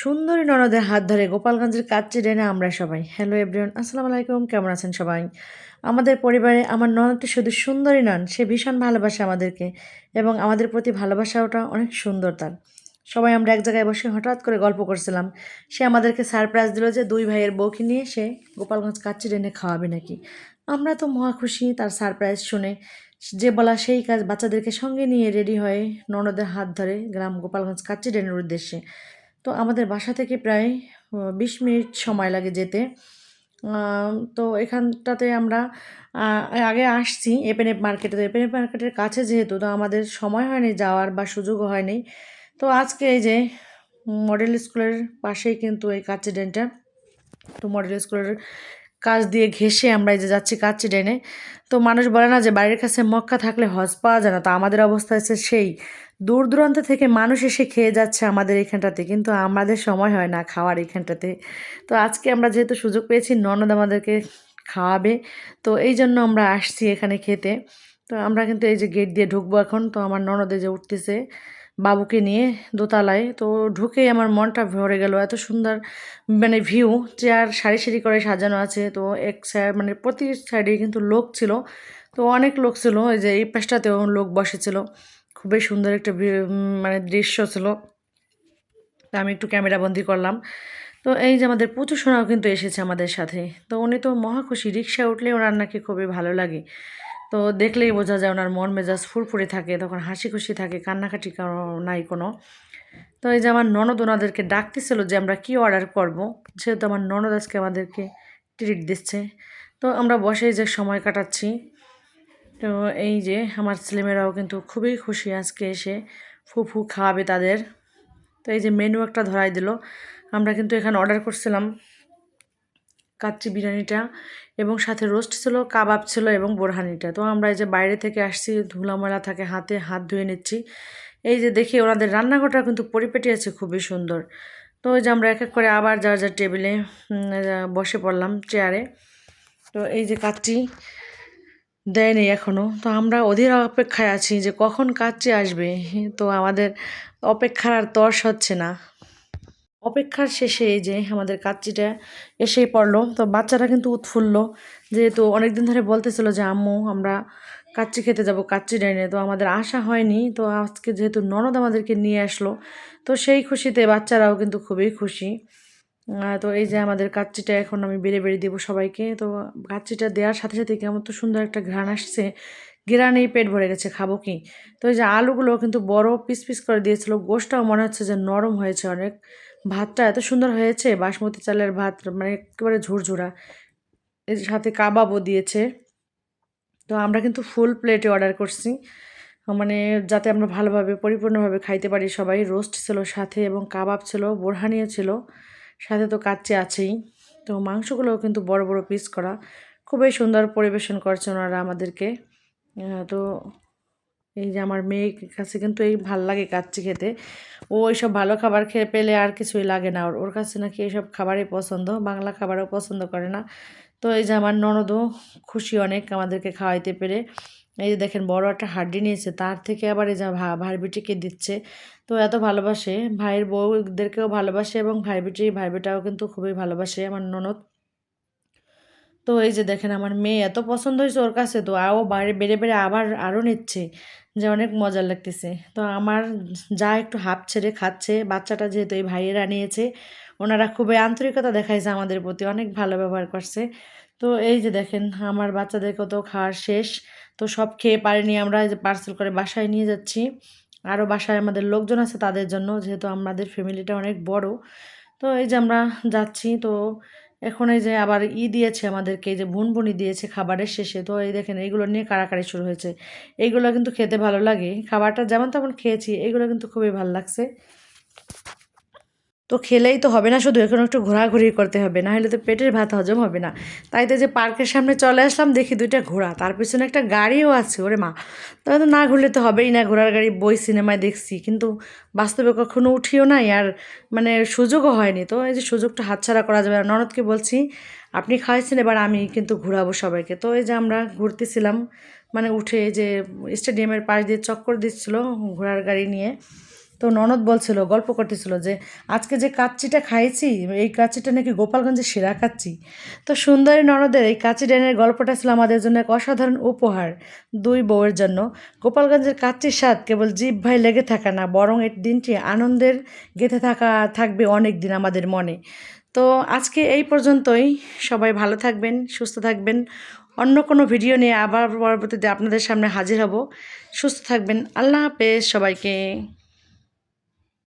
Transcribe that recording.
সুন্দরী ননদের হাত ধরে গোপালগঞ্জের কাচ্চি ডেনে আমরা সবাই। হ্যালো এভরিওয়ান আসসালামু আলাইকুম। কেমন আছেন সবাই? আমাদের পরিবারে আমার ননদটি শুধু সুন্দরী নন, সে ভীষণ ভালোবাসে আমাদেরকে এবং আমাদের প্রতি ভালোবাসাটা অনেক সুন্দর তার। সবাই আমরা এক জায়গায় বসে হঠাৎ করে গল্প করছিলাম। সে আমাদেরকে সারপ্রাইজ দিল যে দুই ভাইয়ের বউকে নিয়ে সে গোপালগঞ্জ কাচ্চি ডেনে খাওয়াবে নাকি। আমরা তো মহা খুশি তার সারপ্রাইজ শুনে। যে বলা সেই কাজ বাচ্চাদেরকে সঙ্গে নিয়ে রেডি হয়ে ননদের হাত ধরে গ্রাম গোপালগঞ্জ কাচ্চি ডেনের উদ্দেশ্যে তো আমাদের বাসা থেকে প্রায় বিশ মিনিট সময় লাগে যেতে। তো এখানটাতে আমরা আগে আসছি এপেনেপ মার্কেটে। তো এপেনেপ মার্কেটের কাছে যেহেতু, তো আমাদের সময় হয়নি যাওয়ার বা সুযোগও হয়নি। তো আজকে এই যে, মডেল স্কুলের পাশেই কিন্তু এই কাচ্চি ডেনটা তো মডেল স্কুলের কাজ দিয়ে ঘেসে আমরা এই যে যাচ্ছি কাচ্চি ডেনে তো মানুষ বলে না যে বাড়ির কাছে মক্কা থাকলে হজ পাওয়া যায় না। তো আমাদের অবস্থা হচ্ছে সেই। দূর দূরান্ত থেকে মানুষ এসে খেয়ে যাচ্ছে আমাদের এখানটাতে, কিন্তু আমাদের সময় হয় না খাওয়ার এখানটাতে। তো আজকে আমরা যেহেতু সুযোগ পেয়েছি, ননদ আমাদেরকে খাওয়াবে। তো এই জন্য আমরা আসছি এখানে খেতে। তো আমরা কিন্তু এই যে গেট দিয়ে ঢুকবো এখন। তো আমার ননদে যে উঠতেছে। বাবুকে নিয়ে দোতলায়। তো ঢুকেই আমার মনটা ভরে গেল, এত সুন্দর মানে ভিউ চেয়ার সারি সারি করে সাজানো আছে। তো এক সাইড মানে প্রতি সাইডে কিন্তু লোক ছিল। তো অনেক লোক ছিল, ওই যে এই পাশটাতেও লোক বসেছিল। খুবই সুন্দর একটা মানে দৃশ্য ছিল। আমি একটু ক্যামেরা বন্দি করলাম। তো এই যে আমাদের পুচু সোনাও কিন্তু এসেছে আমাদের সাথে। তো উনি তো মহা খুশি রিক্সা উঠলে ওনার নাকি খুবই ভালো লাগে। তো দেখলেই বোঝা যায় ওনার মন মেজাজ ফুরফুরে থাকে, তখন হাসি খুশি থাকে, কান্নাকাটি নাই কোনো। তো এই যে আমার ননদ ওনাদেরকে ডাকতেছিল যে আমরা কি অর্ডার করব, যেহেতু আমার ননদ আজকে আমাদেরকে ট্রিট দিচ্ছে। তো আমরা বসে যে সময় কাটাচ্ছি। তো এই যে আমার ছেলেমেয়েরাও কিন্তু খুবই খুশি আজকে এসে ফুফু খাওয়াবে তাদের। তো এই যে মেনু একটা ধরাই দিল। আমরা কিন্তু এখানে অর্ডার করছিলাম। কাচ্চি বিরিয়ানিটা এবং সাথে রোস্ট ছিল, কাবাব ছিল এবং বোরহানিটা। তো আমরা এই যে বাইরে থেকে আসছি, ধুলামেলা থাকে, হাতে হাত ধুয়ে নিচ্ছি। এই যে দেখি ওনাদের রান্নাঘরটা কিন্তু পরিপেটি আছে, খুবই সুন্দর। তো ওই যে আমরা এক এক করে আবার যার যার টেবিলে বসে পড়লাম চেয়ারে। তো এই যে কাচ্চি দেয়নি এখনও তো আমরা অধীর অপেক্ষায় আছি যে কখন কাচ্চি আসবে। তো আমাদের অপেক্ষার আর তর্স হচ্ছে না। অপেক্ষার শেষে এই যে আমাদের কাচ্চিটা এসেই পড়ল। তো বাচ্চারা কিন্তু উৎফুল্ল। যেহেতু অনেকদিন ধরে বলতেছিল যে, আম্মু, আমরা কাচ্চি খেতে যাব কাচ্চি ডাইনে। তো আমাদের আশা হয়নি। তো আজকে যেহেতু ননদ আমাদেরকে নিয়ে আসলো, তো সেই খুশিতে বাচ্চারাও কিন্তু খুবই খুশি। তো এই যে আমাদের কাচ্চিটা এখন আমি বেড়ে বেড়ে দেবো সবাইকে। তো কাচ্চিটা দেওয়ার সাথে সাথে কেমন তো সুন্দর একটা ঘ্রাণ আসছে। ঘেরানেই পেট ভরে গেছে, খাব কি? তো এই যে আলুগুলো কিন্তু বড় পিস পিস করে দিয়েছিল। গোষ্ঠটাও মনে হচ্ছে যে নরম হয়েছে অনেক। ভাতটা এত সুন্দর হয়েছে, বাসমতি চালের ভাত মানে একেবারে ঝুরঝুরা। এর সাথে কাবাবও দিয়েছে। তো আমরা কিন্তু ফুল প্লেটে অর্ডার করছি। মানে যাতে আমরা ভালোভাবে, পরিপূর্ণভাবে খাইতে পারি। সবাই রোস্ট ছিল সাথে এবং কাবাব ছিল, বোরহানিও ছিল। সাথে তো কাচ্চে আছেই। তো মাংসগুলোও কিন্তু বড় বড় পিস করা। খুবই সুন্দর পরিবেশন করছে ওনারা আমাদেরকে। তো এই যে আমার মেয়ের কাছে কিন্তু এই ভালো লাগে কাচ্চি খেতে। ও এইসব ভালো খাবার খেয়ে পেলে আর কিছুই লাগে না ওর। ওর কাছে নাকি এইসব খাবারই পছন্দ, বাংলা খাবারও পছন্দ করে না। তো এই যে আমার ননদও খুশি অনেক আমাদেরকে খাওয়াইতে পেরে। এই যে দেখেন বড় একটা হাড্ডি নিয়েছে, তার থেকে আবার এই যা ভাই বিটিকে দিচ্ছে। তো এত ভালোবাসে, ভাইয়ের বউদেরকেও ভালোবাসে এবং ভাই বিটি ভাই কিন্তু খুবই ভালোবাসে আমার ননদ। তো এই যে দেখেন আমার মেয়ে এত পছন্দ হয়েছে ওর কাছে, তো আও বাইরে বেড়ে বেড়ে আবার আরও নিচ্ছে। যে অনেক মজা লাগতেছে। তো আমার যা একটু হাফ ছেড়ে খাচ্ছে, বাচ্চাটা যেহেতু এই ভাইয়েরা নিয়েছে, ওনারা খুবই আন্তরিকতা দেখাইছে আমাদের প্রতি, অনেক ভালো ব্যবহার করছে। তো এই যে দেখেন, আমার বাচ্চাদেরকেও তো খাওয়ার শেষ। তো সব খেয়ে পারিনি আমরা যে পার্সেল করে বাসায় নিয়ে যাচ্ছি। আরও বাসায় আমাদের লোকজন আছে তাদের জন্য, যেহেতু আমাদের ফ্যামিলিটা অনেক বড়। তো এই যে আমরা যাচ্ছি, তো এখন এই যে আবার ই দিয়েছে আমাদেরকে, এই যে বুনবুনি দিয়েছে খাবারের শেষে, তো এই দেখেন এইগুলো নিয়ে কাড়াকাড়ি শুরু হয়েছে। এইগুলো কিন্তু খেতে ভালো লাগে। খাবারটা যেমন তেমন খেয়েছি, এইগুলো কিন্তু খুবই ভালো লাগছে। তো খেলেই তো হবে না, শুধু এখন একটু ঘোরাঘুরি করতে হবে, না হলে তো পেটের ভাত হজম হবে না। তাই তো যে পার্কের সামনে চলে আসলাম, দেখি দুইটা ঘোড়া, তার পিছনে একটা গাড়িও আছে, ওরে মা। তবে তো না ঘুরলে তো হবেই না, ঘোড়ার গাড়ি বই সিনেমায় দেখছি, কিন্তু বাস্তবে কখনো উঠিও নাই আর মানে সুযোগও হয়নি। তো এই যে সুযোগটা হাতছাড়া করা যাবে ননদকে বলছি, আপনি খাওয়াইছেন, এবার আমি কিন্তু ঘুরাবো সবাইকে। তো এই যে আমরা ঘুরতেছিলাম মানে উঠে যে স্টেডিয়ামের পাশ দিয়ে চক্কর দিচ্ছিল ঘোড়ার গাড়ি নিয়ে। তো ননদ বলছিল, গল্প করতেছিল যে, আজকে যে কাচ্চিটা খাইছি, এই কাচ্চিটা নাকি গোপালগঞ্জের সেরা কাচ্চি। তো সুন্দরী ননদের এই কাচ্চি ডাইনের গল্পটা ছিল আমাদের জন্য এক অসাধারণ উপহার দুই বউয়ের জন্য। গোপালগঞ্জের কাচ্চির স্বাদ কেবল জিভ ভাই লেগে থাকা না, বরং এর দিনটি আনন্দের গেঁথে থাকা, থাকবে অনেক দিন আমাদের মনে। তো আজকে এই পর্যন্তই। সবাই ভালো থাকবেন, সুস্থ থাকবেন। অন্য কোনো ভিডিও নিয়ে আবার পরবর্তীতে আপনাদের সামনে হাজির হব। সুস্থ থাকবেন। আল্লাহ হাফেজ সবাইকে।